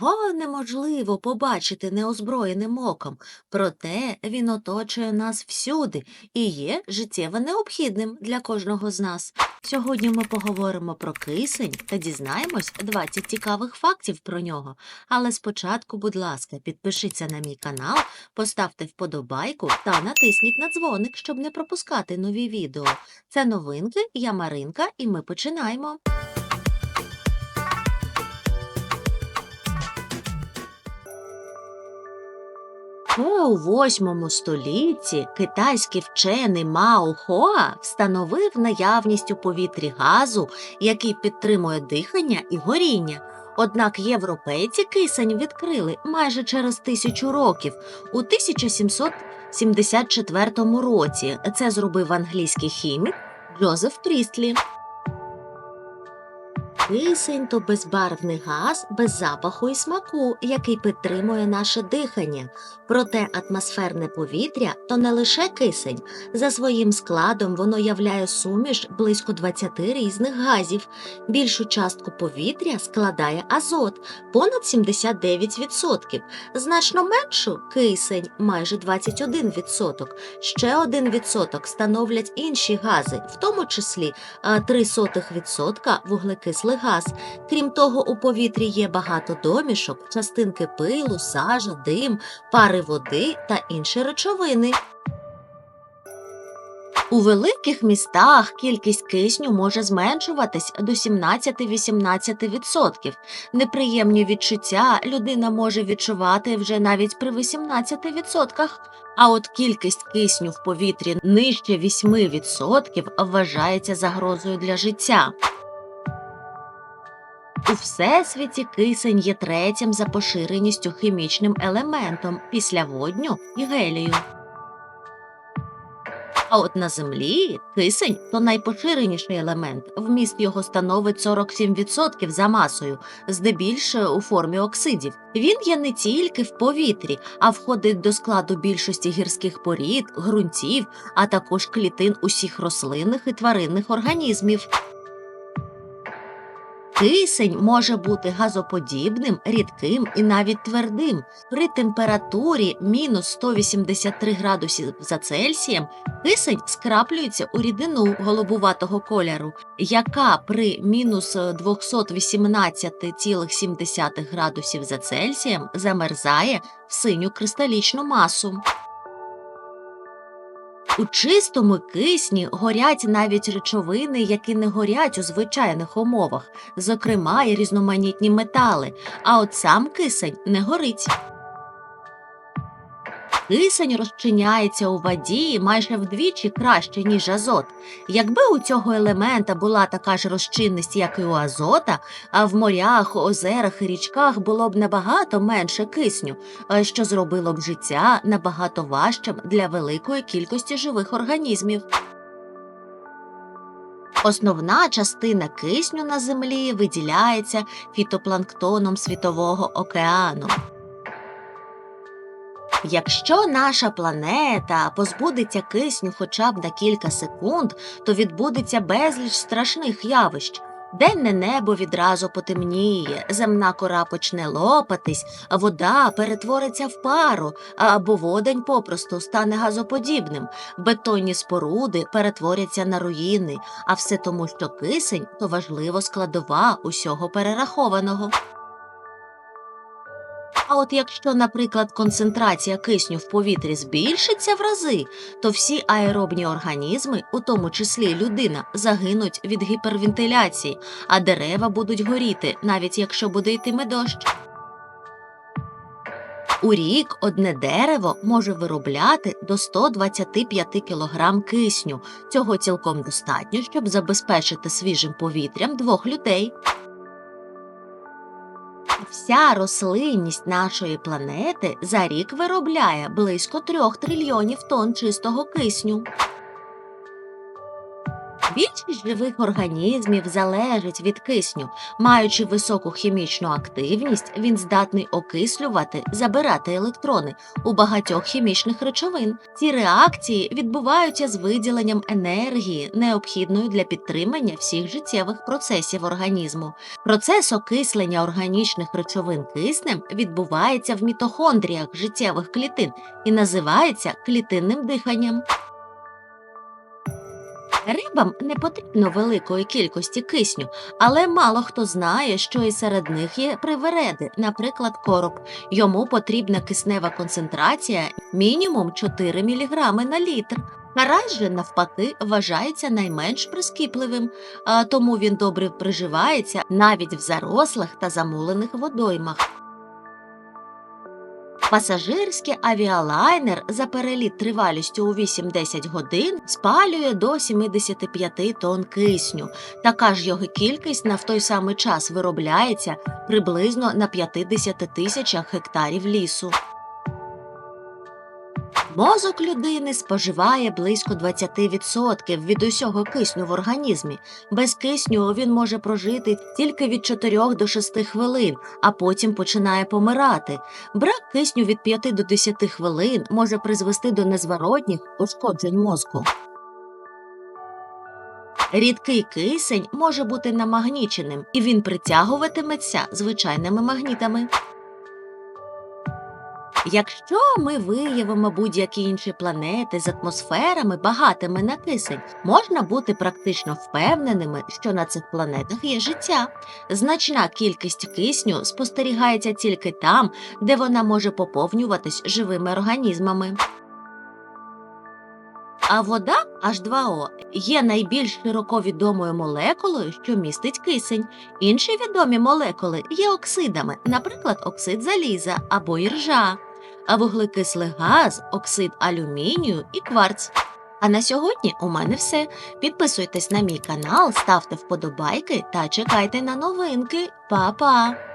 Його неможливо побачити неозброєним оком, проте він оточує нас всюди і є життєво необхідним для кожного з нас. Сьогодні ми поговоримо про кисень та дізнаємось 20 цікавих фактів про нього. Але спочатку, будь ласка, підпишіться на мій канал, поставте вподобайку та натисніть на дзвоник, щоб не пропускати нові відео. Це новинки, я Маринка, і ми починаємо. Ще у восьмому столітті китайський вчений Мао Хоа встановив наявність у повітрі газу, який підтримує дихання і горіння. Однак європейці кисень відкрили майже через тисячу років у 1774 році. Це зробив англійський хімік Джозеф Прістлі. Кисень то безбарвний газ без запаху і смаку, який підтримує наше дихання. Проте атмосферне повітря то не лише кисень. За своїм складом воно являє суміш близько 20 різних газів. Більшу частку повітря складає азот понад 79%, значно меншу кисень майже 21%. Ще 1% становлять інші гази, в тому числі а, 0,03% вуглекислий газ. Крім того, у повітрі є багато домішок, частинки пилу, сажа, дим, пари води та інші речовини. У великих містах кількість кисню може зменшуватись до 17-18%. Неприємні відчуття людина може відчувати вже навіть при 18%. А от кількість кисню в повітрі нижче 8% вважається загрозою для життя. У всесвіті кисень є третім за поширеністю хімічним елементом після водню і гелію. А от на землі кисень то найпоширеніший елемент. Вміст його становить 47% за масою, здебільше у формі оксидів. Він є не тільки в повітрі, а входить до складу більшості гірських порід, ґрунтів, а також клітин усіх рослинних і тваринних організмів. Кисень може бути газоподібним, рідким і навіть твердим. При температурі мінус 183 градусів за Цельсієм кисень скраплюється у рідину голубуватого кольору, яка при мінус 218,7 градусів за Цельсієм замерзає в синю кристалічну масу. У чистому кисні горять навіть речовини, які не горять у звичайних умовах, зокрема і різноманітні метали, а от сам кисень не горить. Кисень розчиняється у воді майже вдвічі краще, ніж азот. Якби у цього елемента була така ж розчинність, як і у азота, а в морях, озерах і річках було б набагато менше кисню, е, що зробило б життя набагато важчим для великої кількості живих організмів. Основна частина кисню на землі виділяється фітопланктоном Світового океану. Якщо наша планета позбудеться кисню хоча б на кілька секунд, то відбудеться безліч страшних явищ. Денне небо відразу потемніє, земна кора почне лопатись, вода перетвориться в пару, або водень попросту стане газоподібним, бетонні споруди перетворяться на руїни, а все тому, що кисень то важлива складова усього перерахованого. А от якщо, наприклад, концентрація кисню в повітрі збільшиться в рази, то всі аеробні організми, у тому числі людина, загинуть від гіпервентиляції, а дерева будуть горіти, навіть якщо буде йтиме дощ. У рік одне дерево може виробляти до 125 кг кисню. Цього цілком достатньо, щоб забезпечити свіжим повітрям двох людей. Вся рослинність нашої планети за рік виробляє близько трьох трильйонів тонн чистого кисню. Більшість живих організмів залежить від кисню. Маючи високу хімічну активність, він здатний окислювати, забирати електрони у багатьох хімічних речовин. Ці реакції відбуваються з виділенням енергії, необхідної для підтримання всіх життєвих процесів організму. Процес окислення органічних речовин киснем відбувається в мітохондріях життєвих клітин і називається клітинним диханням. Рибам не потрібно великої кількості кисню, але мало хто знає, що і серед них є привереди, наприклад, короб. Йому потрібна киснева концентрація мінімум 4 мг на літр. Карась же, навпаки, вважається найменш прискіпливим, тому він добре приживається навіть в зарослих та замулених водоймах. Пасажирський авіалайнер за переліт тривалістю у 8-10 годин спалює до 75 тонн кисню. Така ж його кількість на в той самий час виробляється приблизно на 50 тисячах гектарів лісу. Мозок людини споживає близько 20% від усього кисню в організмі. Без кисню він може прожити тільки від 4 до 6 хвилин, а потім починає помирати. Брак кисню від 5 до 10 хвилин може призвести до незворотніх ушкоджень мозку. Рідкий кисень може бути намагніченим, і він притягуватиметься звичайними магнітами. Якщо ми виявимо будь-які інші планети з атмосферами, багатими на кисень, можна бути практично впевненими, що на цих планетах є життя. Значна кількість кисню спостерігається тільки там, де вона може поповнюватись живими організмами. А вода H2O є найбільш широко відомою молекулою, що містить кисень. Інші відомі молекули є оксидами, наприклад, оксид заліза або іржа, вуглекислий газ, оксид алюмінію і кварц. А на сьогодні у мене все. Підписуйтесь на мій канал, ставте вподобайки та чекайте на новинки. Па-па!